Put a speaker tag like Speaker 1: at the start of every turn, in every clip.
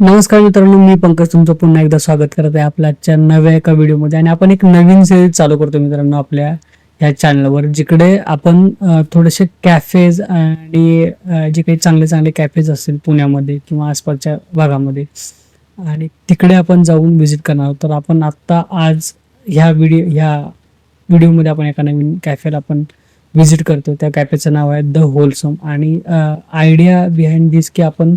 Speaker 1: नमस्कार मित्रांनो मी पंकज तुमचं पुन्हा एकदा स्वागत करत आहे आपल्या आजच्या नव्या एका व्हिडिओमध्ये. आणि आपण एक नवीन सिरीज चालू करतो मित्रांनो आपल्या ह्या चॅनलवर जिकडे आपण थोडेसे कॅफेज आणि जे काही चांगले चांगले कॅफेज असतील पुण्यामध्ये किंवा आसपासच्या भागामध्ये आणि तिकडे आपण जाऊन व्हिजिट करणार आहोत. तर आपण आत्ता आज ह्या व्हिडिओ ह्या व्हिडिओमध्ये आपण एका नवीन कॅफेला आपण व्हिजिट करतो त्या कॅफेचं नाव आहे द होलसम आणि आयडिया बिहाइंड दिस की आपण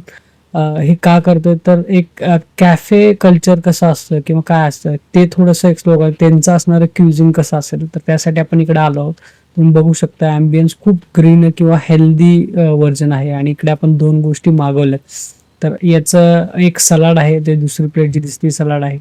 Speaker 1: हे का करतोय? तर एक कॅफे कल्चर कसं असतं किंवा काय असतं ते थोडंसं एक्सप्लोर कर. त्यांचं असणारं क्युझिंग कसं असेल? तर त्यासाठी आपण इकडे आलो आहोत. तुम्ही बघू शकता ॲम्बियन्स खूप ग्रीन किंवा हेल्दी व्हर्जन आहे आणि इकडे आपण दोन गोष्टी मागवल्यात. तर याचं एक सलाड आहे ते दुसरी प्लेट जी दिसते सलाड आहे.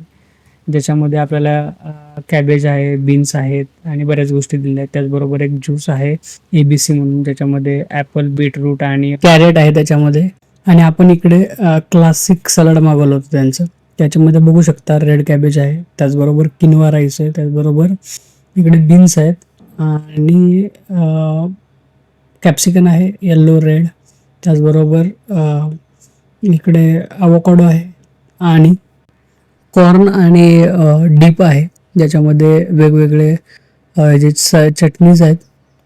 Speaker 1: ज्याच्यामध्ये आपल्याला कॅबेज आहे बीन्स आहेत आणि बऱ्याच गोष्टी दिल्या आहेत. त्याचबरोबर एक ज्यूस आहे एबीसी म्हणून. ज्याच्यामध्ये ॲपल बीटरूट आणि कॅरेट आहे त्याच्यामध्ये. आणि आपण इकडे क्लासिक सलाड मागवलं होतं त्यांचं. त्याच्यामध्ये बघू शकता रेड कॅबेज आहे त्याचबरोबर किनवा राईस आहे त्याचबरोबर इकडे बीन्स आहेत. आणि कॅप्सिकन आहे येल्लो रेड त्याचबरोबर इकडे अवोकाडो आहे आणि कॉर्न आणि डीप आहे. ज्याच्यामध्ये वेगवेगळे जे स चटणीज आहेत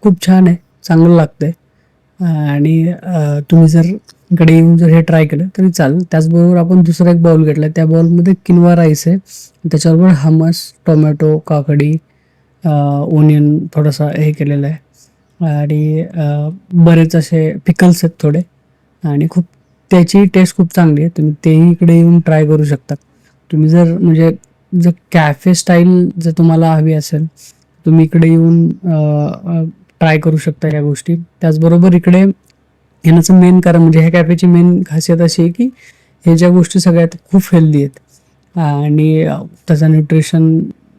Speaker 1: खूप छान आहे चांगलं लागतं आहे आणि तुम्ही जर इकडे येऊन जर हे ट्राय केलं तरी चालेल. त्याचबरोबर आपण दुसरा एक बाउल घेतला त्या बाउलमध्ये किनवा राईस आहे. त्याच्याबरोबर हमस टोमॅटो काकडी ओनियन थोडासा हे केलेलं आहे. आणि बरेच असे पिकल्स आहेत थोडे. आणि खूप त्याची टेस्ट खूप चांगली आहे. तुम्ही तेही इकडे येऊन ट्राय करू शकता. तुम्ही जर म्हणजे जर कॅफे स्टाईल जर तुम्हाला हवी असेल तुम्ही इकडे येऊन ट्राय करू शकता या गोष्टी. त्याचबरोबर इकडे येण्याचं मेन कारण म्हणजे ह्या कॅफेची मेन खासियत अशी आहे की हे ज्या गोष्टी सगळ्यात खूप हेल्दी आहेत. आणि त्याचा न्यूट्रिशन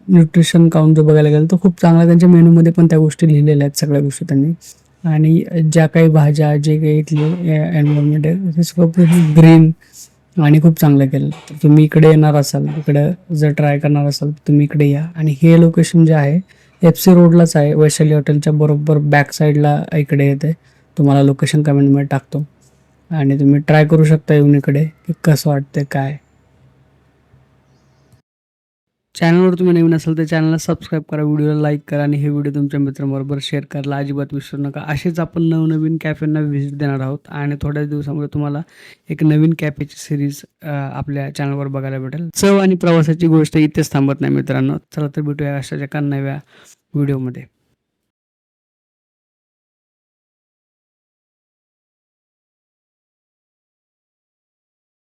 Speaker 1: न्यूट्रिशन काउंट जो बघायला गेलं तर खूप चांगला त्यांच्या मेनूमध्ये पण त्या गोष्टी लिहिलेल्या आहेत सगळ्या गोष्टी त्यांनी. आणि ज्या काही भाज्या जे काही इथले एन्व्हायरमेंट आहे ते सगळं ग्रीन आणि खूप चांगलं केलं. तर तुम्ही इकडे येणार असाल इकडे जर ट्राय करणार असाल तर तुम्ही इकडे या. आणि हे लोकेशन जे आहे एफ सी रोडलाच आहे. वैशाली हॉटेलच्या बरोबर बॅक साईडला इकडे येते. तुम्हाला लोकेशन कमेंटमध्ये टाकतो. आणि तुम्ही ट्राय करू शकता येऊन इकडे की कसं वाटतं काय. चॅनलवर तुम्ही नवीन असाल तर चॅनलला सबस्क्राईब करा व्हिडिओला लाईक करा आणि हे व्हिडिओ तुमच्या मित्रांबरोबर शेअर करायला अजिबात विसरू नका. असेच आपण नवनवीन कॅफेंना व्हिजिट देणार आहोत आणि थोड्याच दिवसामध्ये तुम्हाला एक नवीन कॅफेची सिरीज आपल्या चॅनलवर बघायला भेटेल. चव आणि प्रवासाची गोष्ट इथेच थांबत नाही मित्रांनो. चला तर भेटूया अशाच एका नव्या व्हिडिओमध्ये